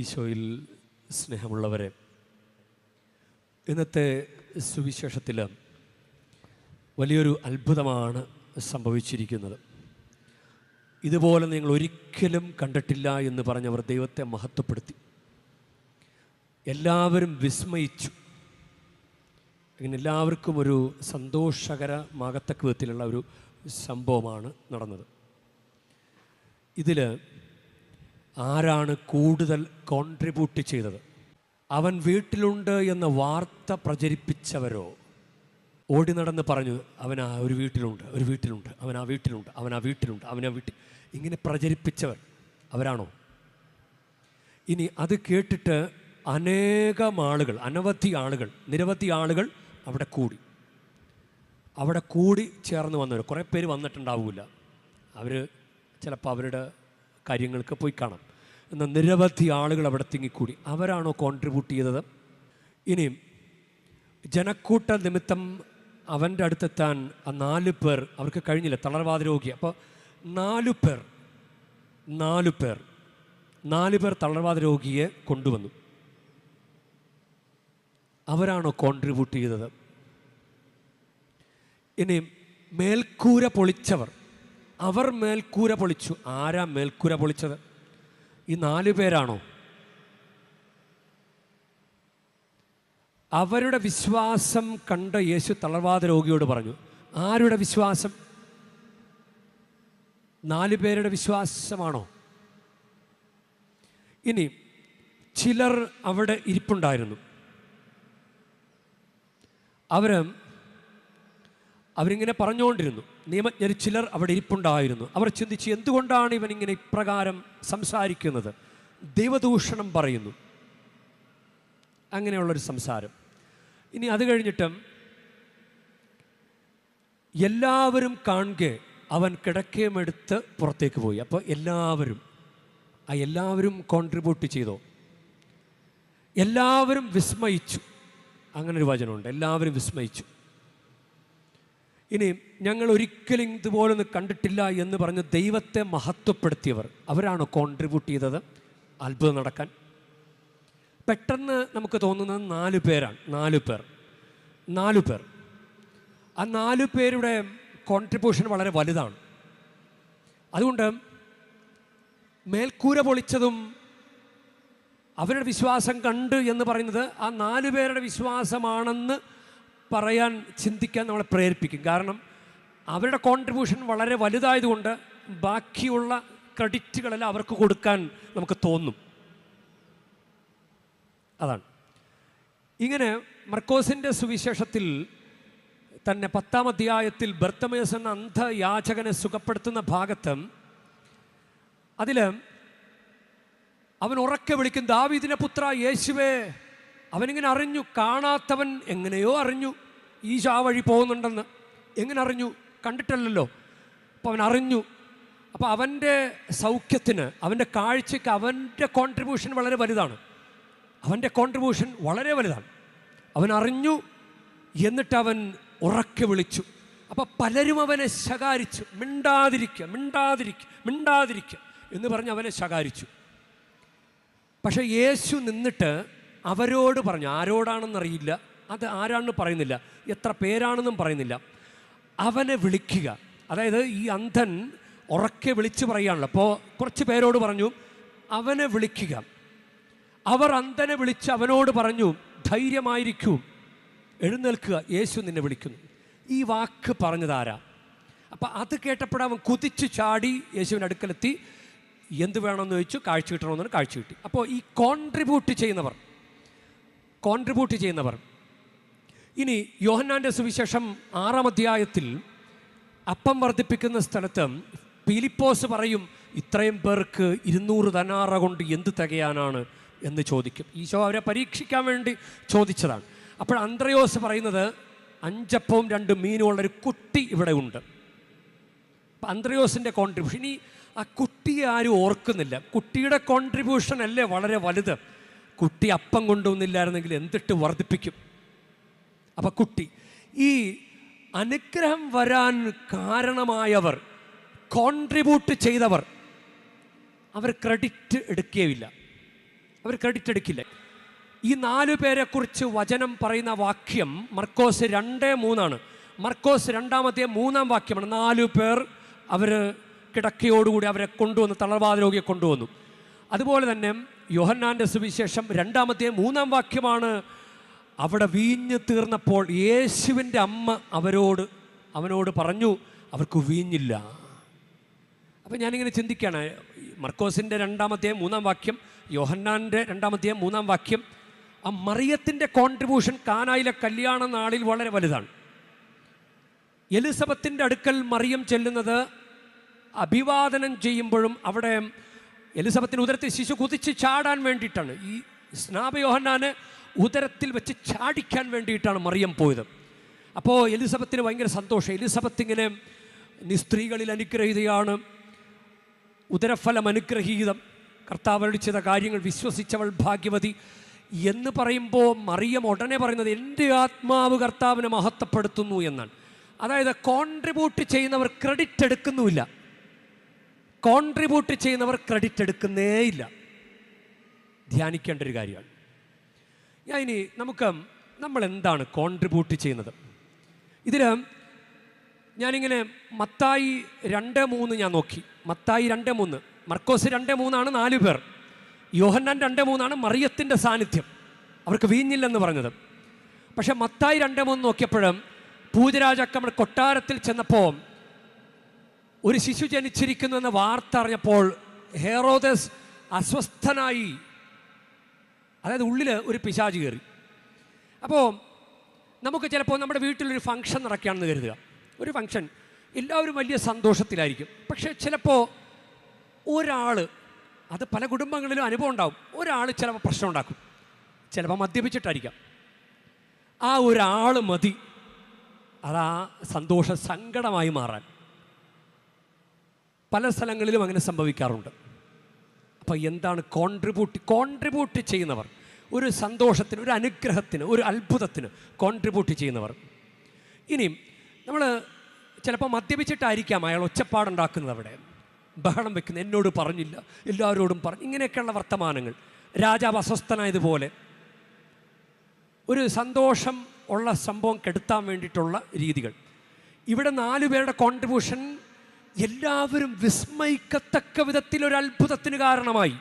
ഈശോയിൽ സ്നേഹമുള്ളവരെ ഇന്നത്തെ സുവിശേഷത്തിൽ വലിയൊരു അത്ഭുതമാണ് സംഭവിച്ചിരിക്കുന്നത്. ഇതുപോലെ നിങ്ങൾ ഒരിക്കലും കണ്ടിട്ടില്ല എന്ന് പറഞ്ഞവർ ദൈവത്തെ മഹത്വപ്പെടുത്തി. എല്ലാവരും വിസ്മയിച്ചു. അങ്ങനെ എല്ലാവർക്കും ഒരു സന്തോഷകരമാകത്തക്ക വിധത്തിലുള്ള ഒരു സംഭവമാണ് നടന്നത്. ഇതിൽ ആരാണ് കൂടുതൽ കോൺട്രിബ്യൂട്ട് ചെയ്തത്? അവൻ വീട്ടിലുണ്ട് എന്ന വാർത്ത പ്രചരിപ്പിച്ചവരോ? ഓടി നടന്ന് പറഞ്ഞു അവൻ ആ ഒരു വീട്ടിലുണ്ട് ഒരു വീട്ടിലുണ്ട് അവൻ ആ വീട്ടിലുണ്ട് അവൻ ആ വീട്ടിലുണ്ട് അവൻ ആ വീട്ടിൽ ഇങ്ങനെ പ്രചരിപ്പിച്ചവർ അവരാണോ? ഇനി അത് കേട്ടിട്ട് അനേകം ആളുകൾ അനവധി ആളുകൾ നിരവധി ആളുകൾ അവിടെ കൂടി. അവിടെ കൂടി ചേർന്ന് വന്നവർ കുറേ പേര് വന്നിട്ടുണ്ടാവില്ല അവർ ചിലപ്പോൾ അവരുടെ കാര്യങ്ങൾക്ക് പോയി കാണാം. എന്നാൽ നിരവധി ആളുകൾ അവിടെ തിങ്ങിക്കൂടി. അവരാണോ കോൺട്രിബ്യൂട്ട് ചെയ്തത്? ഇനിയും ജനക്കൂട്ട നിമിത്തം അവന്റെ അടുത്തെത്താൻ ആ നാല് പേർ അവർക്ക് കഴിഞ്ഞില്ല തളർവാദ രോഗി. അപ്പോൾ നാലു പേർ നാലു പേർ നാല് പേർ തളർവാദ രോഗിയെ കൊണ്ടുവന്നു. അവരാണോ കോൺട്രിബ്യൂട്ട് ചെയ്തത്? ഇനി മേൽക്കൂര പൊളിച്ചവർ. അവർ മേൽക്കൂര പൊളിച്ചു. ആരാ മേൽക്കൂര പൊളിച്ചത്? ഈ നാല് പേരാണോ? അവരുടെ വിശ്വാസം കണ്ട യേശു തളർവാദ രോഗിയോട് പറഞ്ഞു ആരുടെ വിശ്വാസം? നാല് പേരുടെ വിശ്വാസമാണോ? ഇനി ചിലർ അവിടെ ഇരിപ്പുണ്ടായിരുന്നു. അവർ അവരിങ്ങനെ പറഞ്ഞുകൊണ്ടിരുന്നു. നിയമജ്ഞർ ചിലർ അവിടെ ഇരിപ്പുണ്ടായിരുന്നു. അവർ ചിന്തിച്ച് എന്തുകൊണ്ടാണ് ഇവൻ ഇങ്ങനെ ഇപ്രകാരം സംസാരിക്കുന്നത്? ദൈവദൂഷണം പറയുന്നു. അങ്ങനെയുള്ളൊരു സംസാരം. ഇനി അത് കഴിഞ്ഞിട്ടും എല്ലാവരും കാണുക അവൻ കിടക്കയുമെടുത്ത് പുറത്തേക്ക് പോയി. അപ്പോൾ എല്ലാവരും ആ എല്ലാവരും കോൺട്രിബ്യൂട്ട് ചെയ്തോ? എല്ലാവരും വിസ്മയിച്ചു. അങ്ങനൊരു വചനമുണ്ട്. എല്ലാവരും വിസ്മയിച്ചു. ഇനി ഞങ്ങൾ ഒരിക്കലും ഇതുപോലൊന്നും കണ്ടിട്ടില്ല എന്ന് പറഞ്ഞ് ദൈവത്തെ മഹത്വപ്പെടുത്തിയവർ അവരാണ് കോൺട്രിബ്യൂട്ട് ചെയ്തത്. അത്ഭുതം നടക്കാൻ. പെട്ടെന്ന് നമുക്ക് തോന്നുന്നത് നാല് പേരാണ്. നാല് പേർ. നാല് പേർ. ആ നാല് പേരുടെ കോൺട്രിബ്യൂഷൻ വളരെ വലുതാണ്. അതുകൊണ്ട് മേൽക്കൂര പൊളിച്ചതും അവരുടെ വിശ്വാസം കണ്ട് എന്ന് പറയുന്നത് ആ നാല് പേരുടെ വിശ്വാസമാണെന്ന് പറയാൻ ചിന്തിക്കാൻ നമ്മളെ പ്രേരിപ്പിക്കും. കാരണം അവരുടെ കോൺട്രിബ്യൂഷൻ വളരെ വലുതായതുകൊണ്ട് ബാക്കിയുള്ള ക്രെഡിറ്റുകളെല്ലാം അവർക്ക് കൊടുക്കാൻ നമുക്ക് തോന്നും. അതാണ്. ഇങ്ങനെ മർക്കോസിന്റെ സുവിശേഷത്തിൽ തന്നെ പത്താം അധ്യായത്തിൽ ബർത്തമേസ് എന്ന അന്ധയാചകനെ സുഖപ്പെടുത്തുന്ന ഭാഗത്ത് അതിൽ അവൻ ഉറക്കെ വിളിക്കും ദാവീദിനെ പുത്ര യേശുവേ അവനിങ്ങനെ അറിഞ്ഞു കാണാത്തവൻ എങ്ങനെയോ അറിഞ്ഞു ഈശോ വഴി പോകുന്നുണ്ടെന്ന്. എങ്ങനെ അറിഞ്ഞു? കണ്ടിട്ടല്ലല്ലോ. അപ്പോൾ അവൻ അറിഞ്ഞു. അപ്പോൾ അവന്റെ സൗഖ്യത്തിന് അവന്റെ കാഴ്ചയ്ക്ക് അവന്റെ കോൺട്രിബ്യൂഷൻ വളരെ വലുതാണ്. അവന്റെ കോൺട്രിബ്യൂഷൻ വളരെ വലുതാണ്. അവൻ അറിഞ്ഞു എന്നിട്ട് അവൻ ഉറക്കെ വിളിച്ചു. അപ്പോൾ പലരും അവനെ ശകാരിച്ചു. മിണ്ടാതിരിക്കുക മിണ്ടാതിരിക്കുക മിണ്ടാതിരിക്കുക എന്ന് പറഞ്ഞ് അവനെ ശകാരിച്ചു. പക്ഷേ യേശു നിന്നിട്ട് അവരോട് പറഞ്ഞു ആരോടാണെന്നറിയില്ല. അത് ആരാണെന്ന് പറയുന്നില്ല. എത്ര പേരാണെന്നും പറയുന്നില്ല. അവനെ വിളിക്കുക. അതായത് ഈ അന്ധൻ ഉറക്കെ വിളിച്ചു പറയുകയാണല്ലോ അപ്പോൾ കുറച്ച് പേരോട് പറഞ്ഞു അവനെ വിളിക്കുക. അവർ അന്ധനെ വിളിച്ച് അവനോട് പറഞ്ഞു ധൈര്യമായിരിക്കൂ. എഴുന്നേൽക്കുക യേശു നിന്നെ വിളിക്കുന്നു. ഈ വാക്ക് പറഞ്ഞതാരാ അപ്പം അത് കേട്ടപ്പോൾ അവൻ കുതിച്ചു ചാടി യേശുവിന്റെ അടുക്കലെത്തി. എന്ത് വേണമെന്ന് ചോദിച്ചു? കാഴ്ച കിട്ടണമെന്ന് കാഴ്ച കിട്ടി. അപ്പോൾ ഈ കോൺട്രിബ്യൂട്ട് ചെയ്യുന്നവർ കോൺട്രിബ്യൂട്ട് ചെയ്യുന്നവർ. ഇനി യോഹന്നാന്റെ സുവിശേഷം ആറാം അധ്യായത്തിൽ അപ്പം വർദ്ധിപ്പിക്കുന്ന സ്ഥലത്ത് ഫിലിപ്പോസ് പറയും ഇത്രയും പേർക്ക് ഇരുന്നൂറ് തനാറ കൊണ്ട് എന്ത് തികയാനാണ്? എന്ന് ചോദിക്കും. ഈശോ അവരെ പരീക്ഷിക്കാൻ വേണ്ടി ചോദിച്ചതാണ്. അപ്പോൾ അന്ത്രയോസ് പറയുന്നത് അഞ്ചപ്പവും രണ്ട് മീനും ഉള്ളൊരു കുട്ടി ഇവിടെ ഉണ്ട്. അന്ത്രയോസിന്റെ കോൺട്രിബ്യൂഷൻ ഇനി ആ കുട്ടിയെ ആരും ഓർക്കുന്നില്ല. കുട്ടിയുടെ കോൺട്രിബ്യൂഷൻ അല്ലേ വളരെ വലുത്. കുട്ടി അപ്പം കൊണ്ടുവന്നില്ലായിരുന്നെങ്കിൽ എന്തിട്ട് വർദ്ധിപ്പിക്കും? അപ്പം കുട്ടി ഈ അനുഗ്രഹം വരാൻ കാരണമായവർ കോൺട്രിബ്യൂട്ട് ചെയ്തവർ അവർ ക്രെഡിറ്റ് എടുക്കുകയില്ല അവർ ക്രെഡിറ്റ് എടുക്കില്ല. ഈ നാലു പേരെക്കുറിച്ച് വചനം പറയുന്ന വാക്യം മർക്കോസ് രണ്ട് മൂന്നാണ്. മർക്കോസ് രണ്ടാമത്തെ മൂന്നാം വാക്യമാണ്. നാലു പേർ അവർ കിടക്കയോടുകൂടി അവരെ കൊണ്ടുവന്നു തളർവാദ രോഗിയെ കൊണ്ടുവന്നു. അതുപോലെ തന്നെ യോഹന്നാന്റെ സുവിശേഷം രണ്ടാമത്തെ മൂന്നാം വാക്യമാണ് അവിടെ വീഞ്ഞ് തീർന്നപ്പോൾ യേശുവിന്റെ അമ്മ അവരോട് അവനോട് പറഞ്ഞു അവർക്ക് വീഞ്ഞില്ല. അപ്പം ഞാനിങ്ങനെ ചിന്തിക്കുകയാണ് മർക്കോസിന്റെ രണ്ടാമത്തെ മൂന്നാം വാക്യം യോഹന്നാന്റെ രണ്ടാമത്തെ മൂന്നാം വാക്യം ആ മറിയത്തിന്റെ കോൺട്രിബ്യൂഷൻ കാനായിലെ കല്യാണ നാളിൽ വളരെ വലുതാണ്. എലിസബത്തിന്റെ അടുക്കൽ മറിയം ചെല്ലുന്നത് അഭിവാദനം ചെയ്യുമ്പോഴും അവിടെ എലിസബത്തിന് ഉദരത്തിൽ ശിശു കുതിച്ച് ചാടാൻ വേണ്ടിയിട്ടാണ്. ഈ സ്നാപയോഹന്നാന് ഉദരത്തിൽ വെച്ച് ചാടിക്കാൻ വേണ്ടിയിട്ടാണ് മറിയം പോയത്. അപ്പോൾ എലിസബത്തിന് ഭയങ്കര സന്തോഷം. എലിസബത്ത് ഇങ്ങനെ നിസ്ത്രീകളിൽ അനുഗ്രഹീതയാണ്. ഉദരഫലം അനുഗ്രഹീതം. കർത്താവ് ചെയ്ത കാര്യങ്ങൾ വിശ്വസിച്ചവൾ ഭാഗ്യവതി എന്ന് പറയുമ്പോൾ മറിയം ഉടനെ പറയുന്നത് എന്റെ ആത്മാവ് കർത്താവിനെ മഹത്വപ്പെടുത്തുന്നു എന്നാണ്. അതായത് കോൺട്രിബ്യൂട്ട് ചെയ്യുന്നവർ ക്രെഡിറ്റ് എടുക്കുന്നുമില്ല. കോൺട്രിബ്യൂട്ട് ചെയ്യുന്നവർ ക്രെഡിറ്റ് എടുക്കുന്നേയില്ല ധ്യാനിക്കേണ്ട ഒരു കാര്യമാണ്. ഞാൻ ഇനി നമുക്ക് നമ്മൾ എന്താണ് കോൺട്രിബ്യൂട്ട് ചെയ്യുന്നത്? ഇതിൽ ഞാനിങ്ങനെ മത്തായി രണ്ട് മൂന്ന് ഞാൻ നോക്കി. മത്തായി രണ്ട് മൂന്ന് മർക്കോസ് രണ്ട് മൂന്നാണ് നാല് പേർ. യോഹന്നാൻ രണ്ട് മൂന്നാണ് മറിയത്തിന്റെ സാന്നിധ്യം. അവർക്ക് വീഞ്ഞില്ലെന്ന് പറഞ്ഞത്. പക്ഷേ മത്തായി രണ്ട് മൂന്ന് നോക്കിയപ്പോഴും പൂജരാജാക്കമ്മ കൊട്ടാരത്തിൽ ചെന്നപ്പോൾ ഒരു ശിശു ജനിച്ചിരിക്കുന്നു എന്ന വാർത്ത അറിഞ്ഞപ്പോൾ ഹെറോദസ് അസ്വസ്ഥനായി അതായത് ഉള്ളിൽ ഒരു പിശാച് കയറി. അപ്പോൾ നമുക്ക് ചിലപ്പോൾ നമ്മുടെ വീട്ടിലൊരു ഫംഗ്ഷൻ നടക്കുകയാണെന്ന് കരുതുക. ഒരു ഫംഗ്ഷൻ. എല്ലാവരും വലിയ സന്തോഷത്തിലായിരിക്കും. പക്ഷേ ചിലപ്പോൾ ഒരാൾ അത് പല കുടുംബങ്ങളിലും അനുഭവം ഉണ്ടാവും. ഒരാൾ ചിലപ്പോൾ പ്രശ്നം ഉണ്ടാക്കും. ചിലപ്പോൾ മദ്യപിച്ചിട്ടായിരിക്കാം. ആ ഒരാൾ മതി. അതാ സന്തോഷ സങ്കടമായി മാറാൻ. പല സ്ഥലങ്ങളിലും അങ്ങനെ സംഭവിക്കാറുണ്ട്. അപ്പോൾ എന്താണ് കോൺട്രിബ്യൂട്ട് കോൺട്രിബ്യൂട്ട് ചെയ്യുന്നവർ? ഒരു സന്തോഷത്തിന് ഒരു അനുഗ്രഹത്തിന് ഒരു അത്ഭുതത്തിന് കോൺട്രിബ്യൂട്ട് ചെയ്യുന്നവർ. ഇനിയും നമ്മൾ ചിലപ്പോൾ മദ്യപിച്ചിട്ടായിരിക്കാം അയാൾ ഒച്ചപ്പാടുണ്ടാക്കുന്നത് അവിടെ. ബഹളം വെക്കുന്നത് എന്നോട് പറഞ്ഞില്ല എല്ലാവരോടും പറഞ്ഞു. ഇങ്ങനെയൊക്കെയുള്ള വർത്തമാനങ്ങൾ. രാജാവ് അസ്വസ്ഥനായതുപോലെ ഒരു സന്തോഷം ഉള്ള സംഭവം കെടുത്താൻ വേണ്ടിയിട്ടുള്ള രീതികൾ. ഇവിടെ നാലു പേരുടെ കോൺട്രിബ്യൂഷൻ എല്ലാവരും വിസ്മയിക്കത്തക്ക വിധത്തിൽ ഒരു അത്ഭുതത്തിന് കാരണമായി.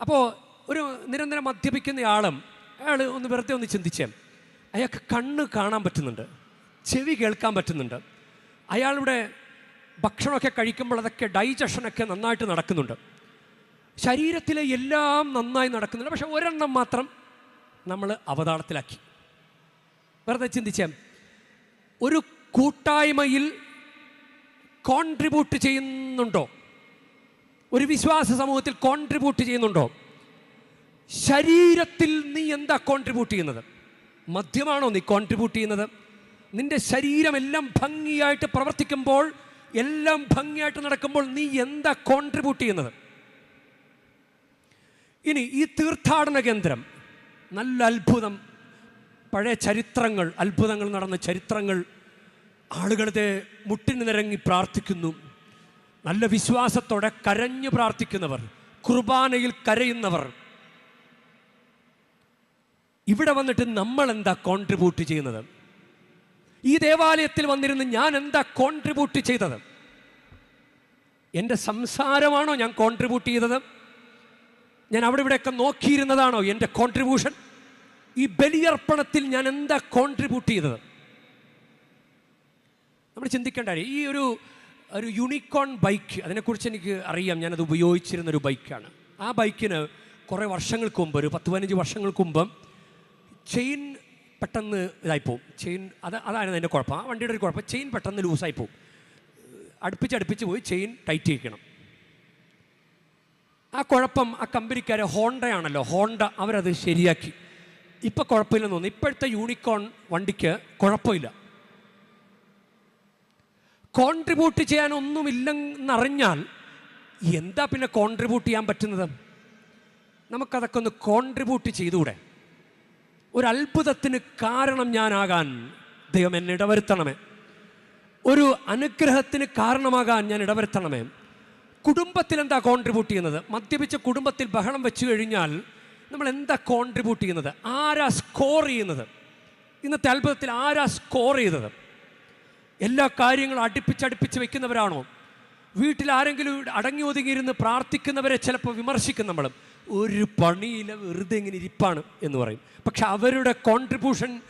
അപ്പോൾ ഒരു നിരന്തരം മദ്യപിക്കുന്ന ആളും അയാൾ ഒന്ന് വെറുതെ ഒന്ന് ചിന്തിച്ചേ അയാൾക്ക് കണ്ണ് കാണാൻ പറ്റുന്നുണ്ട് ചെവി കേൾക്കാൻ പറ്റുന്നുണ്ട്. അയാളുടെ ഭക്ഷണമൊക്കെ കഴിക്കുമ്പോൾ അതൊക്കെ ഡൈജഷനൊക്കെ നന്നായിട്ട് നടക്കുന്നുണ്ട്. ശരീരത്തിലെ എല്ലാം നന്നായി നടക്കുന്നുണ്ട്. പക്ഷെ ഒരെണ്ണം മാത്രം നമ്മൾ അവതാളത്തിലാക്കി. വെറുതെ ചിന്തിച്ചേ ഒരു കൂട്ടായ്മയിൽ കോൺട്രിബ്യൂട്ട് ചെയ്യുന്നുണ്ടോ? ഒരു വിശ്വാസ സമൂഹത്തിൽ കോൺട്രിബ്യൂട്ട് ചെയ്യുന്നുണ്ടോ? ശരീരത്തിൽ നീ എന്താ കോൺട്രിബ്യൂട്ട് ചെയ്യുന്നത്? മദ്യമാണോ നീ കോൺട്രിബ്യൂട്ട് ചെയ്യുന്നത്? നിന്റെ ശരീരം എല്ലാം ഭംഗിയായിട്ട് പ്രവർത്തിക്കുമ്പോൾ എല്ലാം ഭംഗിയായിട്ട് നടക്കുമ്പോൾ നീ എന്താ കോൺട്രിബ്യൂട്ട് ചെയ്യുന്നത്? ഇനി ഈ തീർത്ഥാടന കേന്ദ്രം നല്ല അത്ഭുതം. പഴയ ചരിത്രങ്ങൾ അത്ഭുതങ്ങൾ നടന്ന ചരിത്രങ്ങൾ ആളുകളുടെ മുട്ടിന് നിരങ്ങി പ്രാർത്ഥിക്കുന്നു. നല്ല വിശ്വാസത്തോടെ കരഞ്ഞു പ്രാർത്ഥിക്കുന്നവർ കുർബാനയിൽ കരയുന്നവർ. ഇവിടെ വന്നിട്ട് നമ്മൾ എന്താ കോൺട്രിബ്യൂട്ട് ചെയ്യുന്നത്? ഈ ദേവാലയത്തിൽ വന്നിരുന്ന് ഞാൻ എന്താ കോൺട്രിബ്യൂട്ട് ചെയ്തത്? എന്റെ സംസാരമാണോ ഞാൻ കോൺട്രിബ്യൂട്ട് ചെയ്തത്? ഞാൻ അവിടെ ഇവിടെയൊക്കെ നോക്കിയിരുന്നതാണോ എന്റെ കോൺട്രിബ്യൂഷൻ ഈ ബലിയർപ്പണത്തിൽ ഞാൻ എന്താ കോൺട്രിബ്യൂട്ട് ചെയ്തത്? നമ്മൾ ചിന്തിക്കേണ്ട ഈ ഒരു ഒരു യൂണിക്കോൺ ബൈക്ക് അതിനെക്കുറിച്ച് എനിക്ക് അറിയാം. ഞാനത് ഉപയോഗിച്ചിരുന്നൊരു ബൈക്കാണ് ആ ബൈക്കിന് കുറേ വർഷങ്ങൾക്ക് മുമ്പ് ഒരു പത്ത് പതിനഞ്ച് വർഷങ്ങൾക്ക് മുമ്പ് ചെയിൻ പെട്ടെന്ന് ഇതായിപ്പോവും. ചെയിൻ അത് അതായിരുന്നു അതിന്റെ കുഴപ്പം. ആ വണ്ടിയുടെ ഒരു കുഴപ്പം. ചെയിൻ പെട്ടെന്ന് ലൂസായി പോവും അടുപ്പിച്ച് അടുപ്പിച്ച് പോയി ചെയിൻ ടൈറ്റ് ചെയ്യിക്കണം. ആ കുഴപ്പം ആ കമ്പനിക്കാരെ ഹോണ്ടയാണല്ലോ. ഹോണ്ട അവരത് ശരിയാക്കി. ഇപ്പം കുഴപ്പമില്ലെന്ന് തോന്നുന്നു. ഇപ്പോഴത്തെ യൂണിക്കോൺ വണ്ടിക്ക് കുഴപ്പമില്ല. കോൺട്രിബ്യൂട്ട് ചെയ്യാൻ ഒന്നുമില്ലെന്നറിഞ്ഞാൽ എന്താ പിന്നെ കോൺട്രിബ്യൂട്ട് ചെയ്യാൻ പറ്റുന്നത്? നമുക്കതൊക്കെ ഒന്ന് കോൺട്രിബ്യൂട്ട് ചെയ്തുകൂടെ? ഒരു അത്ഭുതത്തിന് കാരണം ഞാനാകാൻ ദൈവം എന്നെ ഇടവരുത്തണമേ. ഒരു അനുഗ്രഹത്തിന് കാരണമാകാൻ ഞാൻ ഇടവരുത്തണമേ. കുടുംബത്തിൽ എന്താ കോൺട്രിബ്യൂട്ട് ചെയ്യുന്നത്? മദ്യപിച്ച കുടുംബത്തിൽ ബഹളം വെച്ചു കഴിഞ്ഞാൽ നമ്മൾ എന്താ കോൺട്രിബ്യൂട്ട് ചെയ്യുന്നത്? ആരാ സ്കോർ ചെയ്യുന്നത്? ഇന്നത്തെ അത്ഭുതത്തിൽ ആരാ സ്കോർ ചെയ്തത്? എല്ലാ കാര്യങ്ങളും അടുപ്പിച്ചടുപ്പിച്ച് വെക്കുന്നവരാണോ? വീട്ടിൽ ആരെങ്കിലും അടങ്ങി ഒതുങ്ങിയിരുന്ന് പ്രാർത്ഥിക്കുന്നവരെ ചിലപ്പോൾ വിമർശിക്കും നമ്മൾ. ഒരു പണിയില്ല വെറുതെ ഇങ്ങനെ ഇരിപ്പാണ് എന്ന് പറയും. പക്ഷെ അവരുടെ കോൺട്രിബ്യൂഷൻ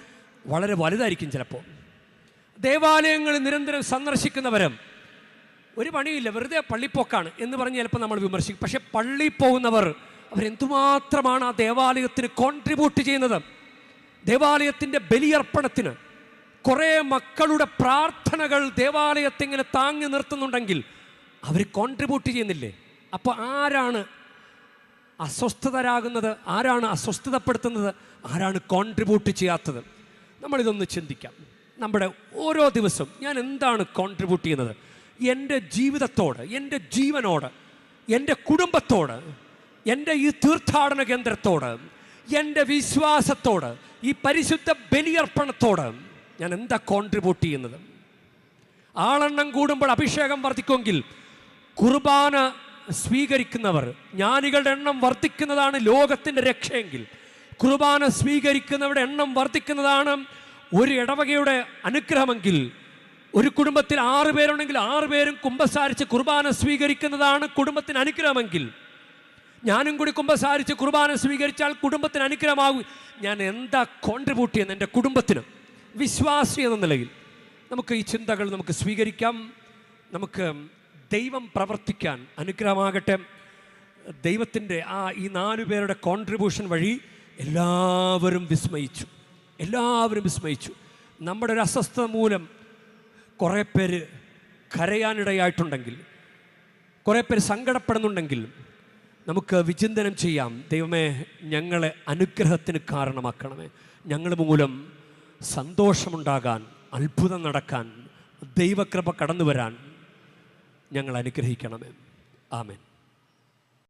വളരെ വലുതായിരിക്കും ചിലപ്പോൾ. ദേവാലയങ്ങൾ നിരന്തരം സന്ദർശിക്കുന്നവരും ഒരു പണിയില്ല വെറുതെ പള്ളിപ്പോക്കാണ് എന്ന് പറഞ്ഞ് ചിലപ്പോൾ നമ്മൾ വിമർശിക്കും. പക്ഷെ പള്ളി പോകുന്നവർ അവരെന്തുമാത്രമാണ് ആ ദേവാലയത്തിന് കോൺട്രിബ്യൂട്ട് ചെയ്യുന്നത്? ദേവാലയത്തിന്റെ ബലിയർപ്പണത്തിന് കുറേ മക്കളുടെ പ്രാർത്ഥനകൾ ദേവാലയത്തെ ഇങ്ങനെ താങ്ങി നിർത്തുന്നുണ്ടെങ്കിൽ അവർ കോൺട്രിബ്യൂട്ട് ചെയ്യുന്നില്ലേ? അപ്പോൾ ആരാണ് അസ്വസ്ഥതരാകുന്നത്? ആരാണ് അസ്വസ്ഥതപ്പെടുത്തുന്നത്? ആരാണ് കോൺട്രിബ്യൂട്ട് ചെയ്യാത്തത്? നമ്മളിതൊന്ന് ചിന്തിക്കാം. നമ്മുടെ ഓരോ ദിവസവും ഞാൻ എന്താണ് കോൺട്രിബ്യൂട്ട് ചെയ്യുന്നത്? എന്റെ ജീവിതത്തോട് എന്റെ ജീവനോട് എന്റെ കുടുംബത്തോട് എന്റെ ഈ തീർത്ഥാടന കേന്ദ്രത്തോട് എന്റെ വിശ്വാസത്തോട് ഈ പരിശുദ്ധ ബലിയർപ്പണത്തോട് ഞാൻ എന്താ കോൺട്രിബ്യൂട്ട് ചെയ്യുന്നത്? ആളെണ്ണം കൂടുമ്പോൾ അഭിഷേകം വർദ്ധിക്കുമെങ്കിൽ കുർബാന സ്വീകരിക്കുന്നവർ ജ്ഞാനികളുടെ എണ്ണം വർദ്ധിക്കുന്നതാണ് ലോകത്തിന്റെ രക്ഷയെങ്കിൽ. കുർബാന സ്വീകരിക്കുന്നവരുടെ എണ്ണം വർദ്ധിക്കുന്നതാണ് ഒരു ഇടവകയുടെ അനുഗ്രഹമെങ്കിൽ. ഒരു കുടുംബത്തിൽ ആറ് പേരുണ്ടെങ്കിൽ ആറ് പേരും കുംഭസാരിച്ച് കുർബാന സ്വീകരിക്കുന്നതാണ് കുടുംബത്തിന് അനുഗ്രഹമെങ്കിൽ. ഞാനും കൂടി കുമ്പസാരിച്ച് കുർബാന സ്വീകരിച്ചാൽ കുടുംബത്തിന് അനുഗ്രഹമാകും. ഞാൻ എന്താ കോൺട്രിബ്യൂട്ട് ചെയ്യുന്നത് എന്റെ കുടുംബത്തിന്? വിശ്വാസി എന്ന നിലയിൽ നമുക്ക് ഈ ചിന്തകൾ നമുക്ക് സ്വീകരിക്കാം. നമുക്ക് ദൈവം പ്രവർത്തിക്കാൻ അനുഗ്രഹമാകട്ടെ. ദൈവത്തിന്റെ ആ ഈ നാലു പേരുടെ കോൺട്രിബ്യൂഷൻ വഴി എല്ലാവരും വിസ്മയിച്ചു. എല്ലാവരും വിസ്മയിച്ചു. നമ്മുടെ ഒരു അസ്വസ്ഥത മൂലം കുറേ പേര് കരയാനിടയായിട്ടുണ്ടെങ്കിൽ കുറേ പേര് സങ്കടപ്പെടുന്നുണ്ടെങ്കിൽ നമുക്ക് വിചിന്തനം ചെയ്യാം. ദൈവമേ ഞങ്ങളെ അനുഗ്രഹത്തിന് കാരണമാക്കണമേ. ഞങ്ങൾ മൂലം സന്തോഷമുണ്ടാകാൻ അത്ഭുതം നടക്കാൻ ദൈവകൃപ കടന്നു വരാൻ ഞങ്ങൾ അനുഗ്രഹിക്കണമേ. ആമേൻ.